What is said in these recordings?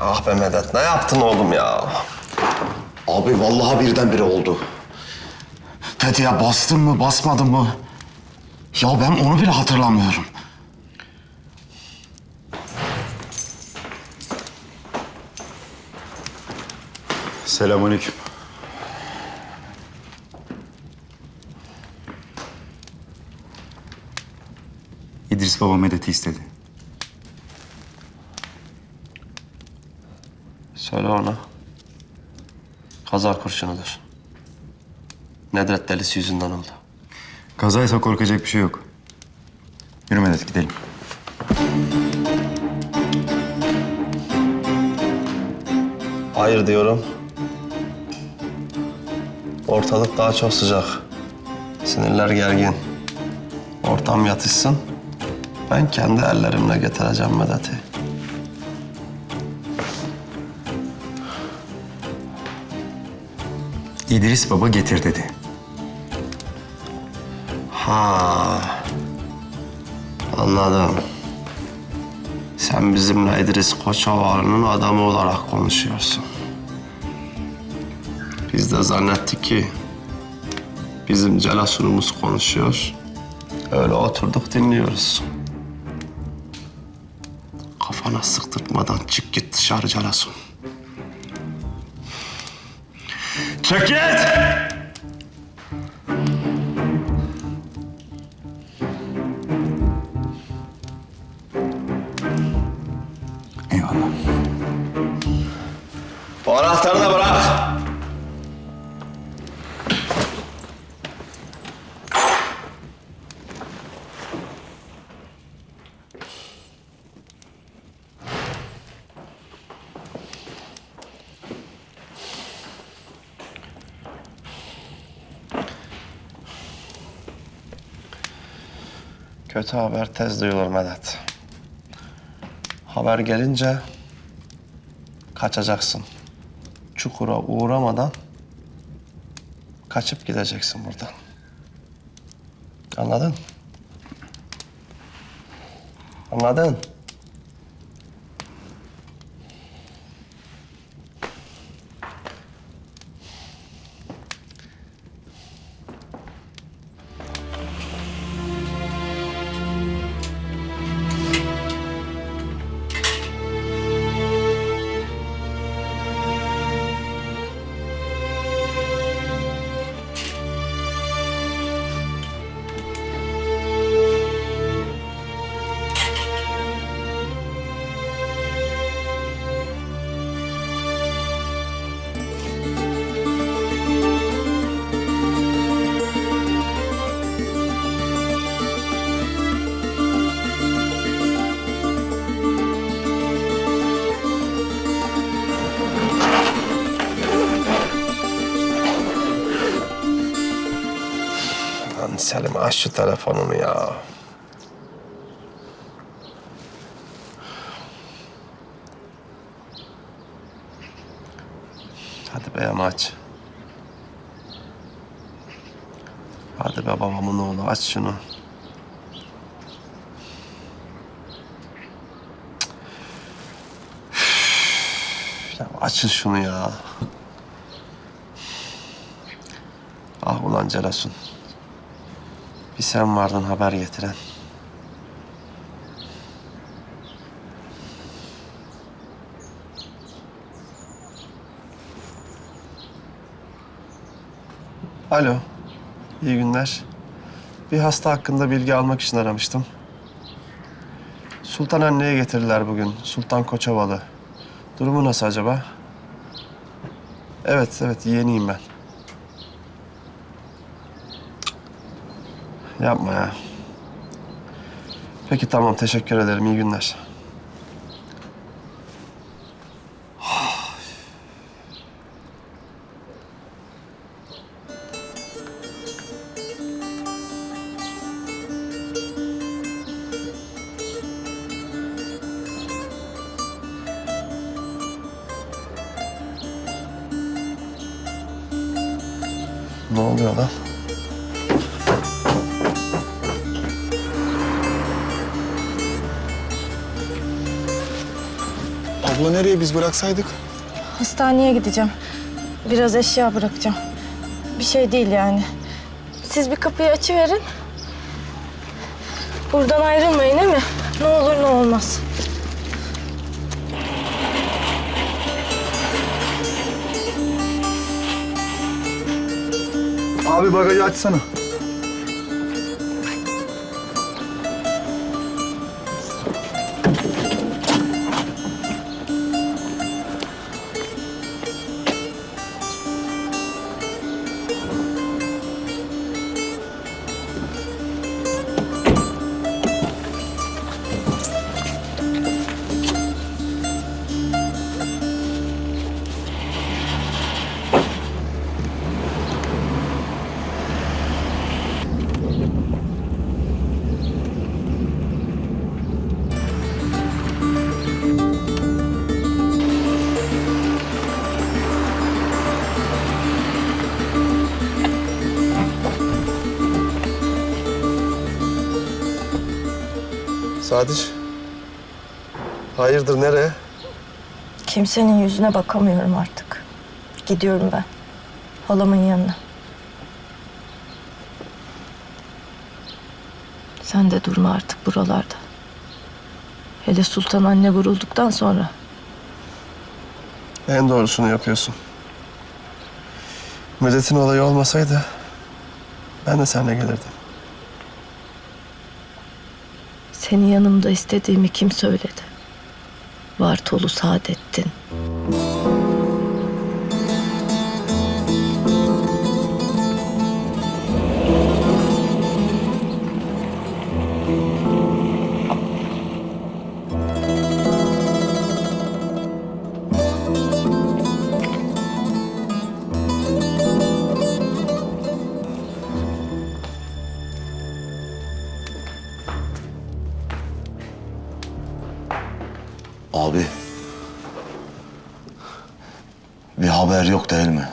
Ah be Medet ne yaptın oğlum ya? Abi vallahi birdenbire oldu. Tetiğe bastım mı basmadım mı? Ya ben onu bile hatırlamıyorum. Selamünaleyküm. İdris baba Medet'i istedi. Söyle ona. Kaza kurşunudur. Nedret delisi yüzünden oldu. Kazaysa korkacak bir şey yok. Yürü Medet gidelim. Hayır diyorum. Ortalık daha çok sıcak. Sinirler gergin. Ortam yatışsın. Ben kendi ellerimle getireceğim Medet'i. İdris baba getir dedi. Ha. Anladım. Sen bizimle İdris Koçovalı'nın adamı olarak konuşuyorsun. Biz de zannettik ki bizim Celasun'umuz konuşuyor. Öyle oturduk dinliyoruz. Kafana sıktırtmadan çık git dışarı Celasun. Çık git! Eyvallah. O anahtarı da bırak. Kötü haber tez duyulur Medet. Haber gelince kaçacaksın. Çukura uğramadan kaçıp gideceksin buradan. Anladın? Anladın? Aç şu telefonunu ya. Hadi be ama aç. Hadi be babamın oğlu aç şunu. Üf, açın şunu ya. Ah ulan Celasun. Bir sen vardın haber getiren. Alo. İyi günler. Bir hasta hakkında bilgi almak için aramıştım. Sultan anneye getirdiler bugün. Sultan Koçovalı. Durumu nasıl acaba? Evet, evet. Yeğeniyim ben. Yapma ya. Peki tamam teşekkür ederim. İyi günler. Ne oluyor lan? Abla nereye biz bıraksaydık? Hastaneye gideceğim. Biraz eşya bırakacağım. Bir şey değil yani. Siz bir kapıyı açıverin. Buradan ayrılmayın değil mi? Ne olur ne olmaz. Abi bagajı açsana. Sadiç. Hayırdır nereye? Kimsenin yüzüne bakamıyorum artık. Gidiyorum ben. Halamın yanına. Sen de durma artık buralarda. Hele Sultan anne vurulduktan sonra. En doğrusunu yapıyorsun. Medet'in olayı olmasaydı ben de seninle gelirdim. Seni yanımda istediğimi kim söyledi? Vartolu Saadettin. Abi. Bir haber yok değil mi?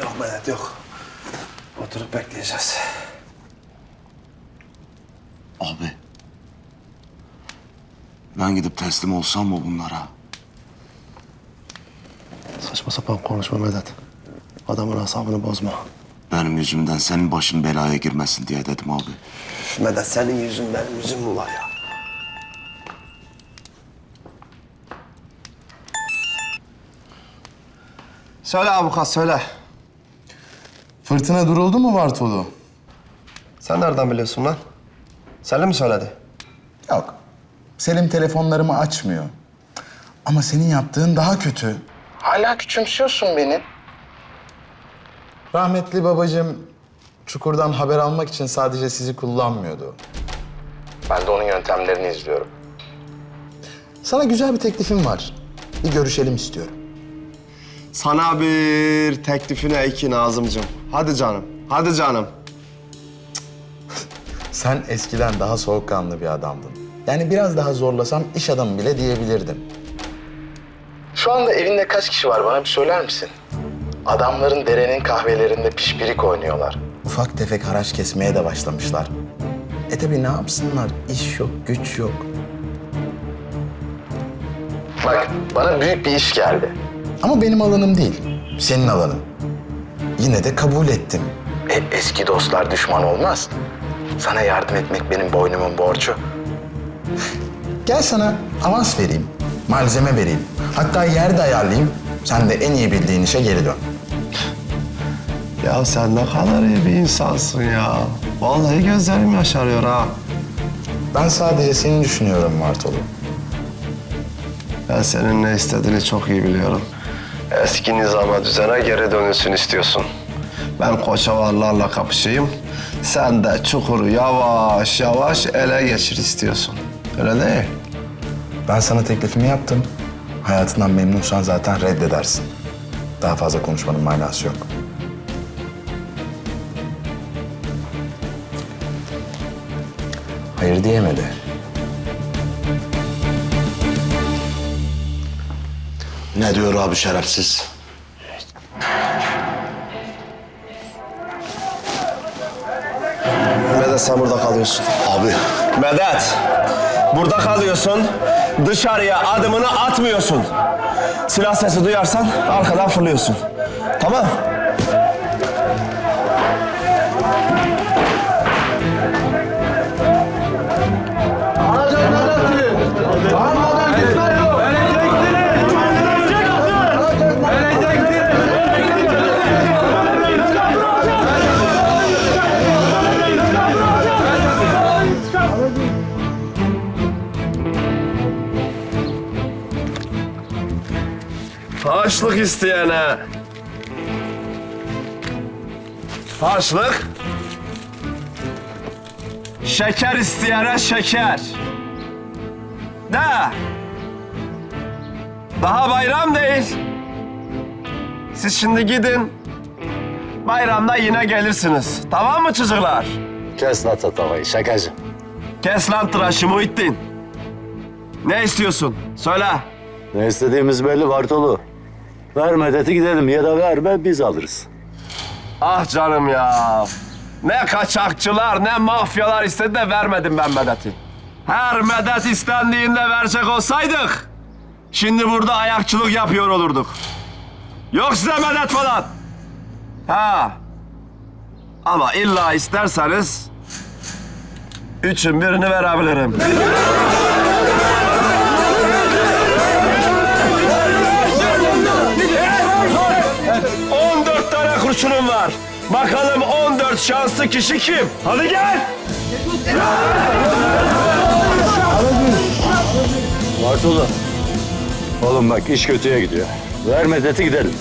Yok Medet yok. Oturup bekleyeceğiz. Abi. Ben gidip teslim olsam mı bunlara? Saçma sapan konuşma Medet. Adamın asabını bozma. Benim yüzümden senin başın belaya girmesin diye dedim abi. Üf, Medet senin yüzün benim yüzüm mü var ya? Söyle avukat söyle. Fırtına duruldu mu Bartolu? Sen nereden biliyorsun lan? Selim mi söyledi? Yok. Selim telefonlarımı açmıyor. Ama senin yaptığın daha kötü. Hala küçümsüyorsun beni. Rahmetli babacığım Çukur'dan haber almak için sadece sizi kullanmıyordu. Ben de onun yöntemlerini izliyorum. Sana güzel bir teklifim var. Bir görüşelim istiyorum. Sana bir teklifine iki Nazımcığım. Hadi canım, hadi canım. Sen eskiden daha soğukkanlı bir adamdın. Yani biraz daha zorlasam iş adamı bile diyebilirdim. Şu anda evinde kaç kişi var bana bir söyler misin? Adamların derenin kahvelerinde pişpirik oynuyorlar. Ufak tefek haraç kesmeye de başlamışlar. E tabii ne yapsınlar? İş yok, güç yok. Bak, bana büyük bir iş geldi. Ama benim alanım değil, senin alanın. Yine de kabul ettim. E, eski dostlar düşman olmaz. Sana yardım etmek benim boynumun borcu. Gel sana avans vereyim, malzeme vereyim. Hatta yer de ayarlayayım. Sen de en iyi bildiğin işe geri dön. Ya sen ne kadar iyi bir insansın ya. Vallahi gözlerim yaşarıyor ha. Ben sadece seni düşünüyorum Martolu. Ben senin ne istediğini çok iyi biliyorum. Eski nizama düzene geri dönülsün istiyorsun. Ben koçavarlarla kapışayım. Sen de çukuru yavaş yavaş ele geçir istiyorsun. Öyle değil. Ben sana teklifimi yaptım. Hayatından memnunsan zaten reddedersin. Daha fazla konuşmanın manası yok. Diyemedi. Ne diyor abi şerefsiz? Medet sen burada kalıyorsun. Abi Medet, burada kalıyorsun. Dışarıya adımını atmıyorsun. Silah sesi duyarsan arkadan fırlıyorsun. Tamam? Harçlık isteyene. Harçlık. Şeker isteyene şeker. De. Daha bayram değil. Siz şimdi gidin. Bayramda yine gelirsiniz. Tamam mı çocuklar? Kes lan tatavayı şakacı. Kes lan tıraşı Muhittin. Ne istiyorsun? Söyle. Ne istediğimiz belli Bartolu. Ver medeti gidelim ya da verme biz alırız. Ah canım ya. Ne kaçakçılar ne mafyalar istedi de vermedim ben medeti. Her medet istendiğinde verecek olsaydık... ...şimdi burada ayakçılık yapıyor olurduk. Yok size medet falan. Ha. Ama illa isterseniz... ...üçün birini verebilirim. Bakalım 14 şanslı kişi kim? Hadi gel. Bartolu. Oğlum bak iş kötüye gidiyor. Ver medeti gidelim.